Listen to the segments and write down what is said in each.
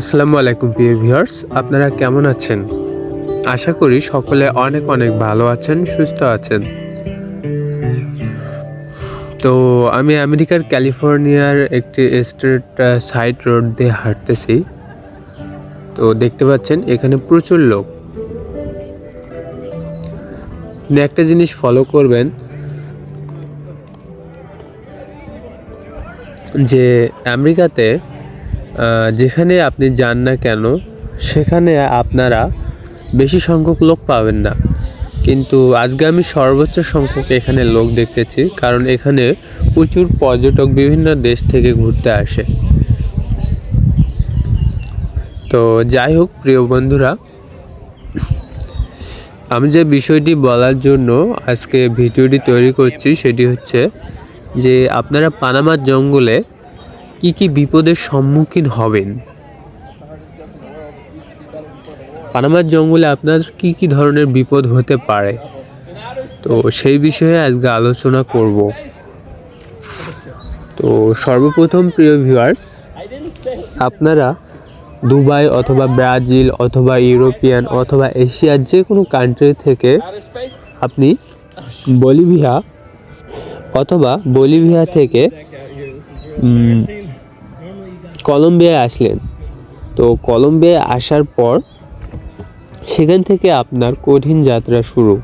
আসসালামু আলাইকুম প্রিয় ভিউয়ার্স, আপনারা কেমন আছেন? আশা করি সকলে অনেক অনেক ভালো আছেন, সুস্থ আছেন। তো আমি আমেরিকার ক্যালিফোর্নিয়ার একটি স্ট্রিট সাইড রোড দিয়ে হাঁটতেছি। তো দেখতে পাচ্ছেন, এখানে প্রচুর লোক। একটা জিনিস ফলো করবেন, যে আমেরিকাতে যেখানে আপনি যান না কেন, সেখানে আপনারা বেশি সংখ্যক লোক পাবেন না। কিন্তু আজকে আমি সর্বোচ্চ সংখ্যক এখানে লোক দেখতেছি, কারণ এখানে প্রচুর পর্যটক বিভিন্ন দেশ থেকে ঘুরতে আসে। তো যাই হোক, প্রিয় বন্ধুরা, আমি যে বিষয়টি বলার জন্য আজকে ভিডিওটি তৈরি করছি, সেটি হচ্ছে যে আপনারা পানামার জঙ্গলে কি কি বিপদের সম্মুখীন হবেন? পানামার জঙ্গলে আপনার কি কি ধরনের বিপদ হতে পারে? তো সেই বিষয়ে আজকে আলোচনা করব। তো সর্বপ্রথম প্রিয় ভিউয়ার্স আপনারা দুবাই অথবা ব্রাজিল অথবা ইউরোপিয়ান অথবা এশিয়ার যে কোনো কান্ট্রি থেকে আপনি বলিভিয়া অথবা বলিভিয়া থেকে কলম্বিয়ায় আসলেন। তো কলম্বিয়ায় আসার পর সেখান থেকে আপনার কঠিন যাত্রা শুরু।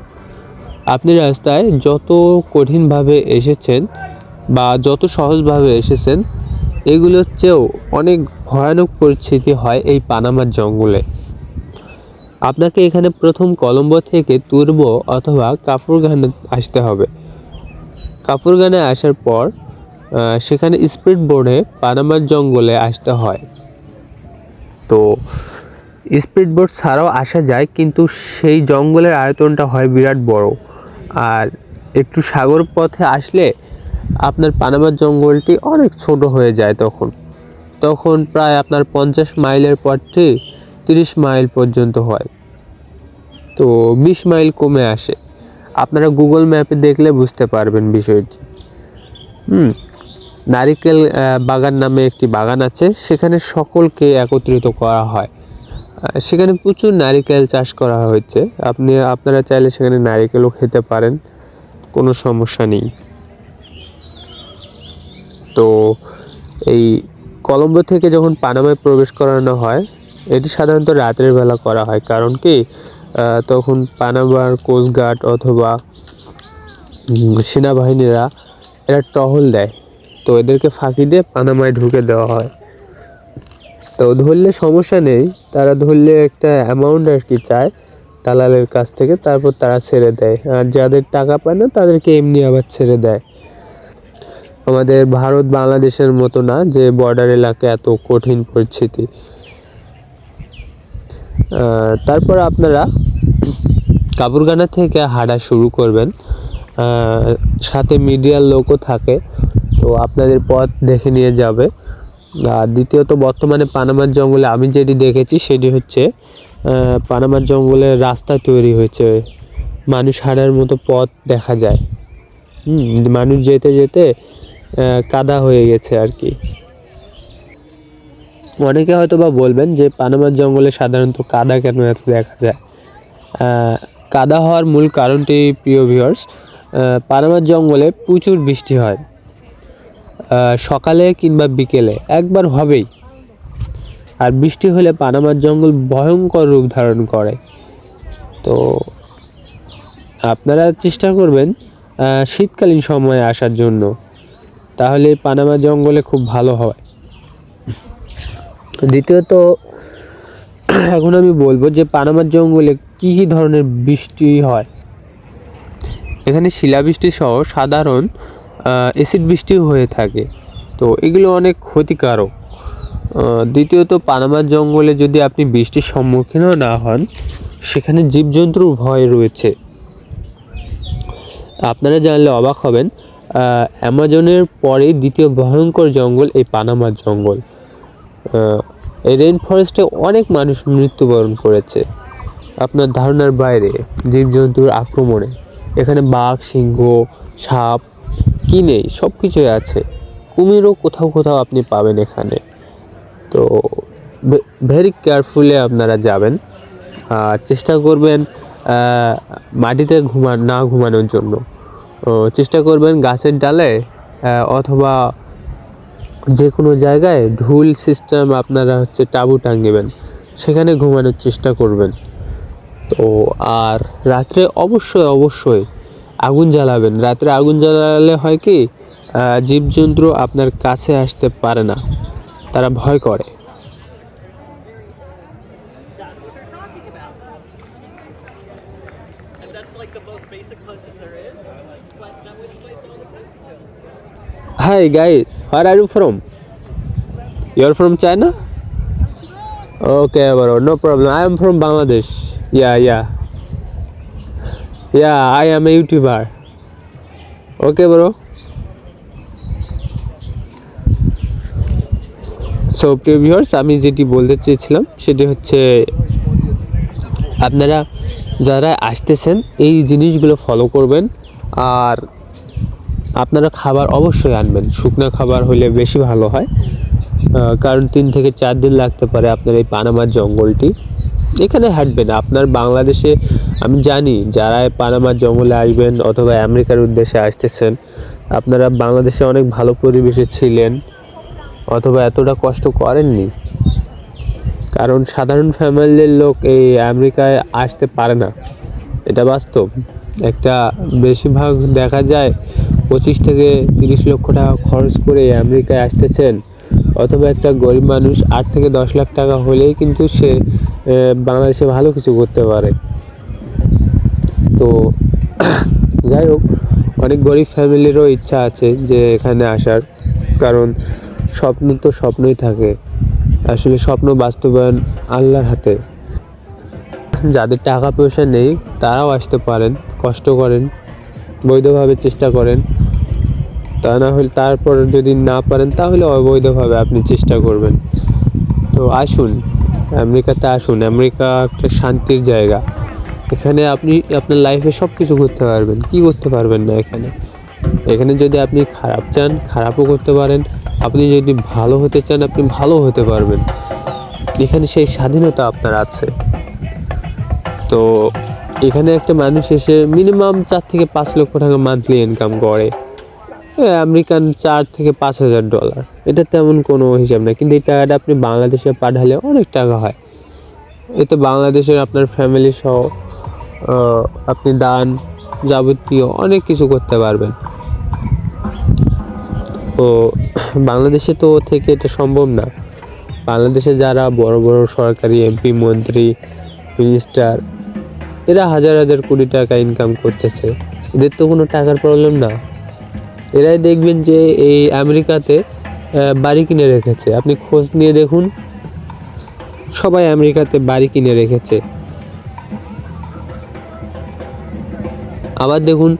আপনি রাস্তায় যত কঠিনভাবে এসেছেন বা যত সহজভাবে এসেছেন, এগুলোর চেয়েও অনেক ভয়ানক পরিস্থিতি হয় এই পানামার জঙ্গলে। আপনাকে এখানে প্রথম কলম্বো থেকে তুরব অথবা কাফুরগানে আসতে হবে। কাফুরগানে আসার পর সেখানে স্পিড বোর্ডে পানামার জঙ্গলে আসতে হয়। তো স্পিড বোর্ড ছাড়াও আসা যায়, কিন্তু সেই জঙ্গলের আয়তনটা হয় বিরাট বড়। আর একটু সাগর পথে আসলে আপনার পানামার জঙ্গলটি অনেক ছোট হয়ে যায় তখন। তখন প্রায় আপনার পঞ্চাশ মাইলের পথটি তিরিশ মাইল পর্যন্ত হয়। তো বিশ মাইল কমে আসে। আপনারা গুগল ম্যাপে দেখলে বুঝতে পারবেন বিষয়টি। হুম। নারিকেল বাগান নামে একটি বাগান আছে। সেখানে সকলকে একত্রিত করা হয়। সেখানে প্রচুর নারিকেল চাষ করা হয়েছে। আপনি, আপনারা চাইলে সেখানে নারিকেলও খেতে পারেন। কোনো সমস্যা নেই। তো এই কলম্বো থেকে যখন পানামায় প্রবেশ করানো হয়, এটি সাধারণত রাতের বেলা করা হয়। কারণ কি? তখন পানামার কোস্টগার্ড অথবা সেনাবাহিনীরা এরা টহল দেয়। তো এদেরকে ফাঁকি দিয়ে পানামায় ঢুকে দেওয়া হয়। তো ধরলে সমস্যা নেই, তারা ধরলে একটা অ্যামাউন্ট আর কি চায় দালালের কাছ থেকে, তারপর তারা ছেড়ে দেয়। আর যাদের টাকা পায় না, তাদেরকে এমনি আবার ছেড়ে দেয়। আমাদের ভারত বাংলাদেশের মতো না, যে বর্ডার এলাকা এত কঠিন পরিস্থিতি। তারপর আপনারা কাপুরগানা থেকে হাঁটা শুরু করবেন। সাথে মিডিয়ার লোকও থাকে, তো আপনাদের পথ দেখে নিয়ে যাবে। আর দ্বিতীয়ত বর্তমানে পানামার জঙ্গলে আমি যেটি দেখেছি, সেটি হচ্ছে পানামার জঙ্গলে রাস্তা তৈরি হয়েছে। মানুষ হাঁটার মতো পথ দেখা যায়। হুম, মানুষ যেতে যেতে কাদা হয়ে গেছে আর কি। অনেকে হয়তো বা বলবেন যে পানামার জঙ্গলে সাধারণত কাদা কেন এত দেখা যায়? কাদা হওয়ার মূল কারণটি প্রিয় ভিউয়ার্স পানামার জঙ্গলে প্রচুর বৃষ্টি হয়। সকালে কিংবা বিকেলে একবার হবেই। আর বৃষ্টি হলে পানামার জঙ্গল ভয়ঙ্কর রূপ ধারণ করে। তো আপনারা চেষ্টা করবেন শীতকালীন সময়ে আসার জন্য। তাহলে পানামা জঙ্গলে খুব ভালো হয়। দ্বিতীয়ত, এখন আমি বলব যে পানামার জঙ্গলে কী কী ধরনের বৃষ্টি হয়? এখানে শিলাবৃষ্টি সহ সাধারণ অ্যাসিড বৃষ্টিও হয়ে থাকে। তো এগুলো অনেক ক্ষতিকারক। দ্বিতীয়ত পানামার জঙ্গলে যদি আপনি বৃষ্টির সম্মুখীনও না হন, সেখানে জীবজন্তুর ভয় রয়েছে। আপনারা জানলে অবাক হবেন অ্যামাজনের পরে দ্বিতীয় ভয়ঙ্কর জঙ্গল এই পানামার জঙ্গল। এই রেন ফরেস্টে অনেক মানুষ মৃত্যুবরণ করেছে। আপনার ধারণার বাইরে জীবজন্তুর আক্রমণে। এখানে বাঘ, সিংহ, সাপ কি নেই সব কিছুই আছে। কুমিরও কোথাও কোথাও আপনি পাবেন এখানে। তো ভেরি কেয়ারফুলি আপনারা যাবেন। আর চেষ্টা করবেন মাটিতে ঘুমা, না ঘুমানোর জন্য। চেষ্টা করবেন গাছের ডালে অথবা যে কোনো জায়গায় ঢুল সিস্টেম আপনারা হচ্ছে টাবু টাঙিবেন। সেখানে ঘুমানোর চেষ্টা করবেন। তো আর রাত্রে অবশ্যই অবশ্যই আগুন জ্বালাবেন রাত্রে আগুন জ্বালালে হয় কি জীবজন্তু আপনার কাছে আসতে পারে না তারা ভয় করে And that's like the most basic punches there is. But that would explain all the time. Hi guys, Yeah, yeah. Yeah, I am a YouTuber. Okay, bro. So প্রিয় ভিউয়ার্স আমি যেটি বলতে চেয়েছিলাম সেটি হচ্ছে আপনারা যারা আসতেছেন এই জিনিসগুলো ফলো করবেন আর আপনারা খাবার অবশ্যই আনবেন শুকনো খাবার হলে বেশি ভালো হয় কারণ তিন থেকে চার দিন লাগতে পারে আপনার এই পানামার জঙ্গলটি এখানে হাঁটবেন। আপনার বাংলাদেশে, আমি জানি যারা এই পানামার জঙ্গলে আসবেন অথবা আমেরিকার উদ্দেশ্যে আসতেছেন, আপনারা বাংলাদেশে অনেক ভালো পরিবেশে ছিলেন অথবা এতটা কষ্ট করেননি। কারণ সাধারণ ফ্যামিলির লোক এই আমেরিকায় আসতে পারে না। এটা বাস্তব। একটা বেশিরভাগ দেখা যায় পঁচিশ থেকে তিরিশ লক্ষ টাকা খরচ করে আমেরিকায় আসতেছেন, অথবা একটা গরিব মানুষ আট থেকে দশ লাখ টাকা হলেই কিন্তু সে বাংলাদেশে ভালো কিছু করতে পারে। তো যাই হোক অনেক গরিব ফ্যামিলিরও ইচ্ছা আছে যে এখানে আসার। কারণ স্বপ্ন তো স্বপ্নই থাকে। আসলে স্বপ্ন বাস্তবায়ন আল্লাহর হাতে। যাদের টাকা পয়সা নেই, তারাও আসতে পারেন, কষ্ট করেন, বৈধভাবে চেষ্টা করেন। তা না হলে তারপর যদি না পারেন, তাহলে অবৈধভাবে আপনি চেষ্টা করবেন। তো আসুন। আমেরিকাতে আসুন। আমেরিকা একটা শান্তির জায়গা। এখানে আপনি আপনার লাইফে সব কিছু করতে পারবেন। কি করতে পারবেন না এখানে? এখানে যদি আপনি খারাপ চান, খারাপও করতে পারেন। আপনি যদি ভালো হতে চান, আপনি ভালো হতে পারবেন। এখানে সেই স্বাধীনতা আপনার আছে। তো এখানে একটা মানুষ এসে মিনিমাম চার থেকে পাঁচ লক্ষ টাকা মান্থলি ইনকাম করে। আমেরিকান চার থেকে পাঁচ হাজার ডলার। এটা তেমন কোনো হিসাব না কিন্তু এই টাকাটা আপনি বাংলাদেশে পাঠালে অনেক টাকা হয়। এতে বাংলাদেশের আপনার ফ্যামিলি সহ আপনি দান যাবতীয় অনেক কিছু করতে পারবেন। তো বাংলাদেশে তো থেকে এটা সম্ভব না। বাংলাদেশে যারা বড় বড় সরকারি এমপি মন্ত্রী মিনিস্টার এরা হাজার হাজার কোটি টাকা ইনকাম করতেছে। এদের তো কোনো টাকার প্রবলেম না। এরাই দেখবেন যে এই আমেরিকাতে বাড়ি কিনে রেখেছে। আপনি খোঁজ নিয়ে দেখুন, সবাই আমেরিকাতে বাড়ি কিনে রেখেছে। আবার দেখুন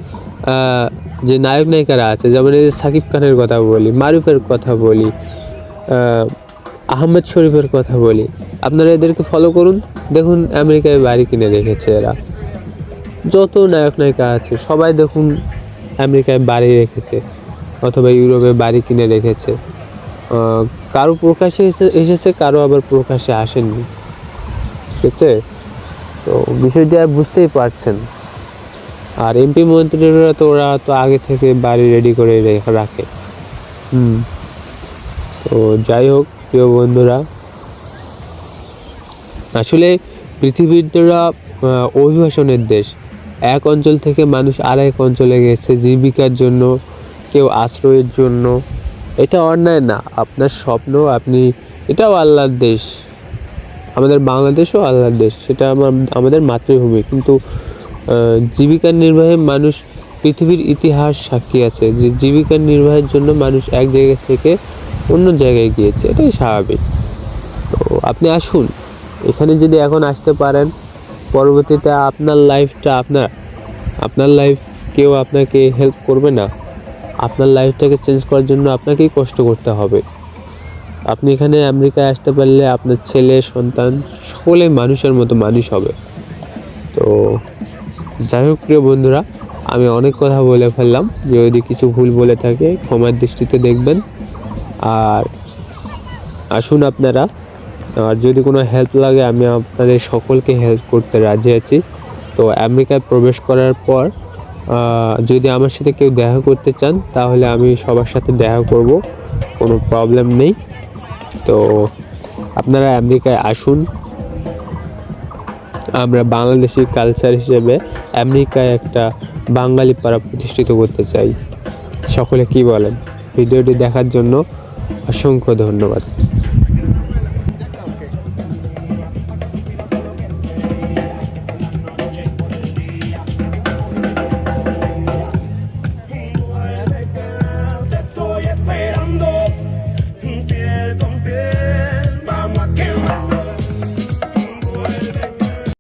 যে নায়ক নায়িকারা আছে, যেমন এই সাকিব খানের কথা বলি, মারুফের কথা বলি আহমেদ শরীফের কথা বলি, আপনারা এদেরকে ফলো করুন, দেখুন আমেরিকায় বাড়ি কিনে রেখেছে এরা। যত নায়ক নায়িকা আছে, সবাই দেখুন আমেরিকায় বাড়ি রেখেছে অথবা ইউরোপে বাড়ি কিনে রেখেছে। কারও প্রকাশে এসেছে, কারও আবার প্রকাশে আসেননি ঠিক আছে? তো বিষয়টি বুঝতেই পারছেন। আর এমপি মন্ত্রীরা তো ওরা তো আগে থেকে বাড়ি রেডি করে রাখে। হুম। তো যাই হোক, প্রিয় বন্ধুরা, আসলে পৃথিবীটা অভিবাসনের দেশ এক অঞ্চল থেকে মানুষ আর এক অঞ্চলে গেছে জীবিকার জন্য, কেউ আশ্রয়ের জন্য। এটা অন্যায় না, আপনার স্বপ্ন আপনি, এটাও আল্লাহর দেশ। আমাদের বাংলাদেশও আল্লাহর দেশ, সেটা আমার, আমাদের মাতৃভূমি। কিন্তু জীবিকা নির্বাহে মানুষ পৃথিবীর ইতিহাস সাক্ষী আছে যে জীবিকা নির্বাহের জন্য মানুষ এক জায়গা থেকে অন্য জায়গায় গিয়েছে। এটাই স্বাভাবিক। তো আপনি আসুন, এখানে যদি এখন আসতে পারেন পরবর্তীতে আপনার লাইফটা আপনার আপনার লাইফ কেউ আপনাকে হেল্প করবে না। আপনার লাইফটাকে চেঞ্জ করার জন্য আপনাকেই কষ্ট করতে হবে। আপনি এখানে আমেরিকায় আসতে পারলে আপনার ছেলে, সন্তান সকলে মানুষের মতো মানুষ হবে। তো যাই হোক, প্রিয় বন্ধুরা, আমি অনেক কথা বলে ফেললাম। যে যদি কিছু ভুল বলে থাকে, ক্ষমার দৃষ্টিতে দেখবেন। আর আসুন আপনারা আর যদি কোনো হেল্প লাগে, আমি আপনাদের সকলকে হেল্প করতে রাজি আছি। তো আমেরিকায় প্রবেশ করার পর যদি আমার সাথে কেউ দেখা করতে চান, তাহলে আমি সবার সাথে দেখা করব। কোনো প্রবলেম নেই। তো আপনারা আমেরিকায় আসুন। আমরা বাংলাদেশি কালচার হিসেবে আমেরিকায় একটা বাঙালি পাড়া প্রতিষ্ঠিত করতে চাই। সকলে কি বলেন? ভিডিওটি দেখার জন্য অসংখ্য ধন্যবাদ।